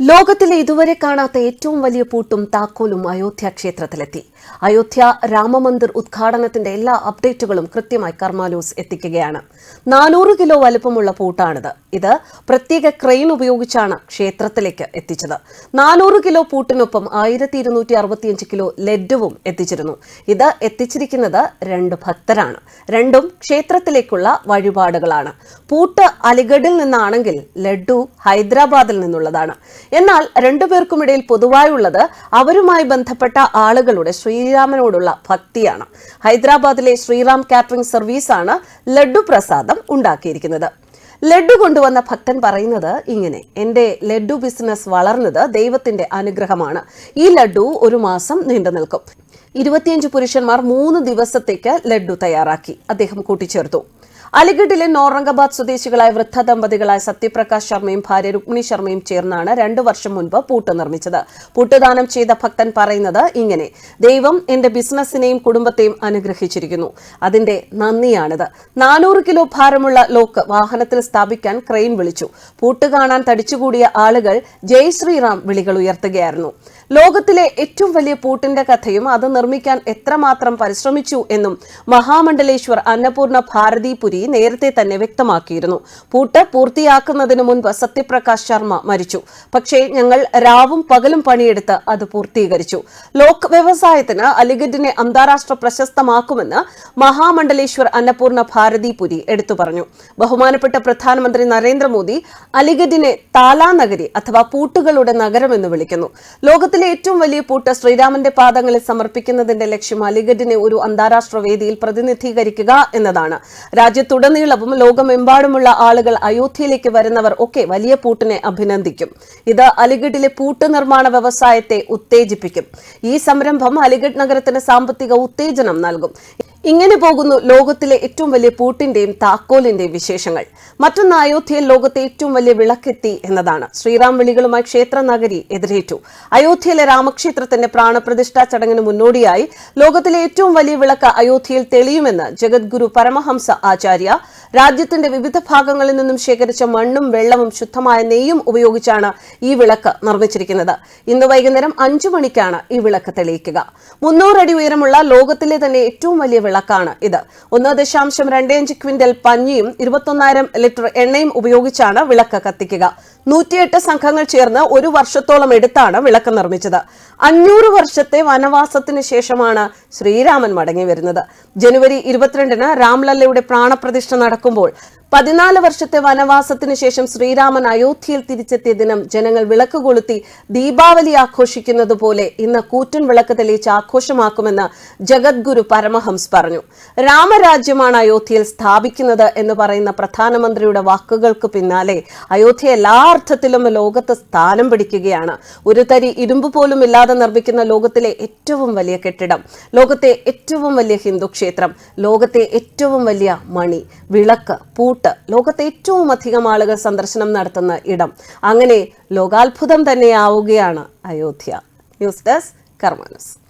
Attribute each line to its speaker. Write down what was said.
Speaker 1: ലോകത്തിലെ ഇതുവരെ കാണാത്ത ഏറ്റവും വലിയ പൂട്ടും താക്കോലും അയോധ്യ ക്ഷേത്രത്തിലെത്തി. അയോധ്യ രാമമന്ദിർ ഉദ്ഘാടനത്തിന്റെ എല്ലാ അപ്ഡേറ്റുകളും കൃത്യമായി കർമാലൂസ് എത്തിക്കുകയാണ്. നാനൂറ് കിലോ വലുപ്പമുള്ള പൂട്ടാണിത്. ഇത് പ്രത്യേക ക്രെയിൻ ഉപയോഗിച്ചാണ് ക്ഷേത്രത്തിലേക്ക് എത്തിച്ചത്. നാനൂറ് കിലോ പൂട്ടിനൊപ്പം ആയിരത്തി ഇരുന്നൂറ്റി അറുപത്തിയഞ്ച് കിലോ ലഡ്ഡുവും എത്തിച്ചിരുന്നു. ഇത് എത്തിച്ചിരിക്കുന്നത് രണ്ട് ഭക്തരാണ്. രണ്ടും ക്ഷേത്രത്തിലേക്കുള്ള വഴിപാടുകളാണ്. പൂട്ട് അലിഗഡിൽ നിന്നാണെങ്കിൽ ലഡ്ഡു ഹൈദരാബാദിൽ നിന്നുള്ളതാണ്. എന്നാൽ രണ്ടുപേർക്കുമിടയിൽ പൊതുവായുള്ളത് അവരുമായി ബന്ധപ്പെട്ട ആളുകളുടെ ശ്രീരാമനോടുള്ള ഭക്തിയാണ്. ഹൈദരാബാദിലെ ശ്രീറാം കാറ്ററിംഗ് സർവീസാണ് ലഡ്ഡു പ്രസാദം ഉണ്ടാക്കിയിരിക്കുന്നത്. ലഡ്ഡു കൊണ്ടുവന്ന ഭക്തൻ പറയുന്നത് ഇങ്ങനെ എന്റെ ലഡ്ഡു ബിസിനസ് വളർന്നത് ദൈവത്തിന്റെ അനുഗ്രഹമാണ്. ഈ ലഡ്ഡു ഒരു മാസം നീണ്ടു നിൽക്കും. ഇരുപത്തിയഞ്ച് പുരുഷന്മാർ മൂന്ന് ദിവസത്തേക്ക് ലഡ്ഡു തയ്യാറാക്കി. അദ്ദേഹം കൂട്ടിച്ചേർത്തു. അലിഗഡിലെ നോറംഗബാദ് സ്വദേശികളായ വൃദ്ധ ദമ്പതികളായ സത്യപ്രകാശ് ശർമ്മയും ഭാര്യ രുക്മിണി ശർമ്മയും ചേർന്നാണ് രണ്ടു വർഷം മുൻപ് പൂട്ട് നിർമ്മിച്ചത്. പൂട്ടുദാനം ചെയ്ത ഭക്തൻ പറയുന്നത് ഇങ്ങനെ ദൈവം എന്റെ ബിസിനസ്സിനെയും കുടുംബത്തെയും അനുഗ്രഹിച്ചിരിക്കുന്നു. അതിന്റെ നന്ദിയാണിത്. നാനൂറ് കിലോ ഭാരമുള്ള ലോക്ക് വാഹനത്തിൽ സ്ഥാപിക്കാൻ ക്രെയിൻ വിളിച്ചു. പൂട്ട് കാണാൻ തടിച്ചുകൂടിയ ആളുകൾ ജയ് ശ്രീറാം വിളികൾ ഉയർത്തുകയായിരുന്നു. ലോകത്തിലെ ഏറ്റവും വലിയ പൂട്ടിന്റെ കഥയും അത് നിർമ്മിക്കാൻ എത്രമാത്രം പരിശ്രമിച്ചു എന്നും മഹാമണ്ഡലേശ്വർ അന്നപൂർണ ഭാരതി പുരി നേരത്തെ തന്നെ വ്യക്തമാക്കിയിരുന്നു. പൂട്ട് പൂർത്തിയാക്കുന്നതിന് മുൻപ് സത്യപ്രകാശ് ശർമ്മ മരിച്ചു. പക്ഷേ ഞങ്ങൾ രാവും പകലും പണിയെടുത്ത് അത് പൂർത്തീകരിച്ചു. ലോക് വ്യവസായത്തിന് അലിഗഡിനെ അന്താരാഷ്ട്ര പ്രശസ്തമാക്കുമെന്ന് മഹാമണ്ഡലേശ്വർ അന്നപൂർണ ഭാരതി പുരി എടുത്തു പറഞ്ഞു. ബഹുമാനപ്പെട്ട പ്രധാനമന്ത്രി നരേന്ദ്രമോദി അലിഗഡിനെ താലാനഗരി അഥവാ പൂട്ടുകളുടെ നഗരം എന്ന് വിളിക്കുന്നു ലോകത്തിലെ ഏറ്റവും വലിയ പൂട്ട് ശ്രീരാമന്റെ പാദങ്ങളിൽ സമർപ്പിക്കുന്നതിന്റെ ലക്ഷ്യം അലിഗഡിനെ ഒരു അന്താരാഷ്ട്ര വേദിയിൽ പ്രതിനിധീകരിക്കുക എന്നതാണ്. രാജ്യത്തുടനീളവും ലോകമെമ്പാടുമുള്ള ആളുകൾ അയോധ്യയിലേക്ക് വരുന്നവർ ഒക്കെ വലിയ പൂട്ടിനെ അഭിനന്ദിക്കും. ഇത് അലിഗഡിലെ പൂട്ട് നിർമ്മാണ വ്യവസായത്തെ ഉത്തേജിപ്പിക്കും. ഈ സംരംഭം അലിഗഡ് നഗരത്തിന് സാമ്പത്തിക ഉത്തേജനം നൽകും. ഇങ്ങനെ പോകുന്നു ലോകത്തിലെ ഏറ്റവും വലിയ പൂട്ടിന്റെയും താക്കോലിന്റെയും വിശേഷങ്ങൾ. മറ്റൊന്ന് അയോധ്യയിൽ ലോകത്തെ ഏറ്റവും വലിയ വിളക്കെത്തി എന്നതാണ്. ശ്രീറാം വിളികളുമായി ക്ഷേത്ര നഗരി എതിരേറ്റു. അയോധ്യയിലെ രാമക്ഷേത്രത്തിന്റെ പ്രാണപ്രതിഷ്ഠാ ചടങ്ങിന് മുന്നോടിയായി ലോകത്തിലെ ഏറ്റവും വലിയ വിളക്ക് അയോധ്യയിൽ തെളിയുമെന്ന് ജഗദ്ഗുരു പരമഹംസ ആചാര്യ രാജ്യത്തിന്റെ വിവിധ ഭാഗങ്ങളിൽ നിന്നും ശേഖരിച്ച മണ്ണും വെള്ളവും ശുദ്ധമായ നെയ്യും ഉപയോഗിച്ചാണ് ഈ വിളക്ക് നിർമ്മിച്ചിരിക്കുന്നത്. ഇന്ന് വൈകുന്നേരം അഞ്ചു മണിക്കാണ് ഈ വിളക്ക് തെളിയിക്കുക. മുന്നൂറടി ഉയരമുള്ള ലോകത്തിലെ തന്നെ ഏറ്റവും വലിയ വിളക്കാണ് ഇത്. ഒന്ന് ദശാംശം രണ്ടേഞ്ച് ക്വിന്റൽ പഞ്ഞിയും ഇരുപത്തൊന്നായിരം ലിറ്റർ എണ്ണയും ഉപയോഗിച്ചാണ് വിളക്ക് കത്തിക്കുക. നൂറ്റിയെട്ട് സംഘങ്ങൾ ചേർന്ന് ഒരു വർഷത്തോളം എടുത്താണ് വിളക്ക് നിർമ്മിച്ചത്. അഞ്ഞൂറ് വർഷത്തെ വനവാസത്തിന് ശേഷമാണ് ശ്രീരാമൻ മടങ്ങി വരുന്നത്. ജനുവരി ഇരുപത്തിരണ്ടിന് രാംലല്ലയുടെ പ്രാണപ്രതിഷ്ഠ നടക്കുമ്പോൾ പതിനാല് വർഷത്തെ വനവാസത്തിന് ശേഷം ശ്രീരാമൻ അയോധ്യയിൽ തിരിച്ചെത്തിയ ദിനം ജനങ്ങൾ വിളക്ക് കൊളുത്തി ദീപാവലി ആഘോഷിക്കുന്നത് പോലെ ഇന്ന് കൂറ്റൻ വിളക്ക് തെളിയിച്ച് ആഘോഷമാക്കുമെന്ന് ജഗദ്ഗുരു പരമഹംസ് പറഞ്ഞു. രാമരാജ്യമാണ് അയോധ്യയിൽ സ്ഥാപിക്കുന്നത് എന്ന് പറയുന്ന പ്രധാനമന്ത്രിയുടെ വാക്കുകൾക്ക് പിന്നാലെ അയോധ്യ എല്ലാ അർത്ഥത്തിലും ലോകത്ത് സ്ഥാനം പിടിക്കുകയാണ്. ഒരു തരി ഇരുമ്പ് പോലും ഇല്ലാതെ നിർമ്മിക്കുന്ന ലോകത്തിലെ ഏറ്റവും വലിയ കെട്ടിടം ലോകത്തെ ഏറ്റവും വലിയ ഹിന്ദു ക്ഷേത്രം ലോകത്തെ ഏറ്റവും വലിയ മണി വിളക്ക് പൂട്ട് ലോകത്തെ ഏറ്റവും അധികം ആളുകൾ സന്ദർശനം നടത്തുന്ന ഇടം. അങ്ങനെ ലോകാത്ഭുതം തന്നെയാവുകയാണ് അയോധ്യ. News desk കർമാനസ്